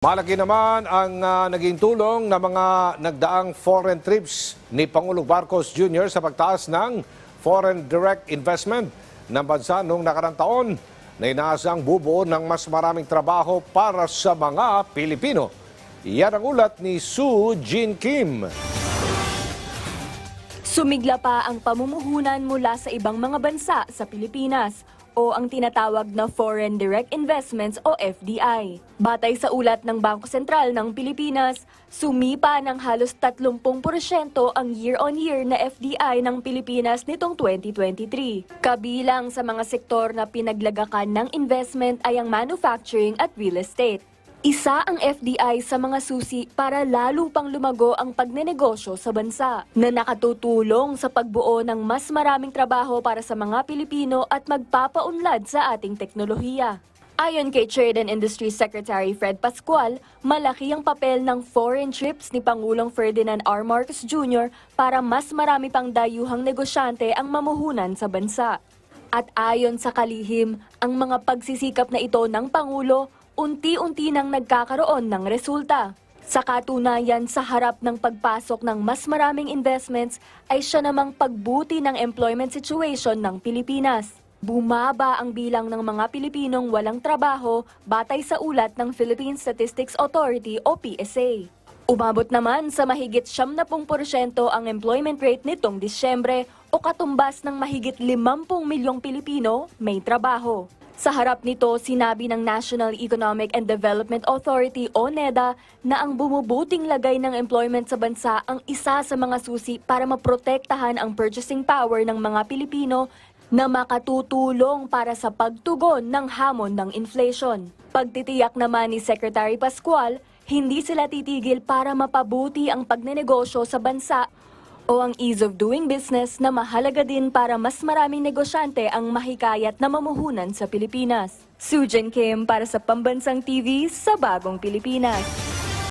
Malaki naman ang ah, naging tulong ng mga nagdaang foreign trips ni Pangulong Marcos Jr. sa pagtaas ng foreign direct investment ng bansa noong nakarang taon na inaasang bubuo ng mas maraming trabaho para sa mga Pilipino. Yan ang ulat ni Sue Jean Kim. Sumigla pa ang pamumuhunan mula sa ibang mga bansa sa Pilipinas o ang tinatawag na Foreign Direct Investments o FDI. Batay sa ulat ng Bangko Sentral ng Pilipinas, sumipa ng halos 30% ang year-on-year na FDI ng Pilipinas nitong 2023. Kabilang sa mga sektor na pinaglagakan ng investment ay ang manufacturing at real estate. Isa ang FDI sa mga susi para lalo pang lumago ang pagnenegosyo sa bansa na nakatutulong sa pagbuo ng mas maraming trabaho para sa mga Pilipino at magpapaunlad sa ating teknolohiya. Ayon kay Trade and Industry Secretary Fred Pascual, malaki ang papel ng foreign trips ni Pangulong Ferdinand R. Marcos Jr. para mas marami pang dayuhang negosyante ang mamuhunan sa bansa. At ayon sa kalihim, ang mga pagsisikap na ito ng Pangulo unti-unti nang nagkakaroon ng resulta. Sa katunayan, sa harap ng pagpasok ng mas maraming investments ay siya namang pagbuti ng employment situation ng Pilipinas. Bumaba ang bilang ng mga Pilipinong walang trabaho batay sa ulat ng Philippine Statistics Authority o PSA. Umabot naman sa mahigit 70% ang employment rate nitong Disyembre o katumbas ng mahigit 50 milyong Pilipino may trabaho. Sa harap nito, sinabi ng National Economic and Development Authority o NEDA na ang bumubuting lagay ng employment sa bansa ang isa sa mga susi para maprotektahan ang purchasing power ng mga Pilipino na makatutulong para sa pagtugon ng hamon ng inflation. Pagtitiyak naman ni Secretary Pascual, hindi sila titigil para mapabuti ang pagnenegosyo sa bansa o ang ease of doing business na mahalaga din para mas maraming negosyante ang mahikayat na mamuhunan sa Pilipinas. Sujan Kim para sa Pambansang TV sa Bagong Pilipinas.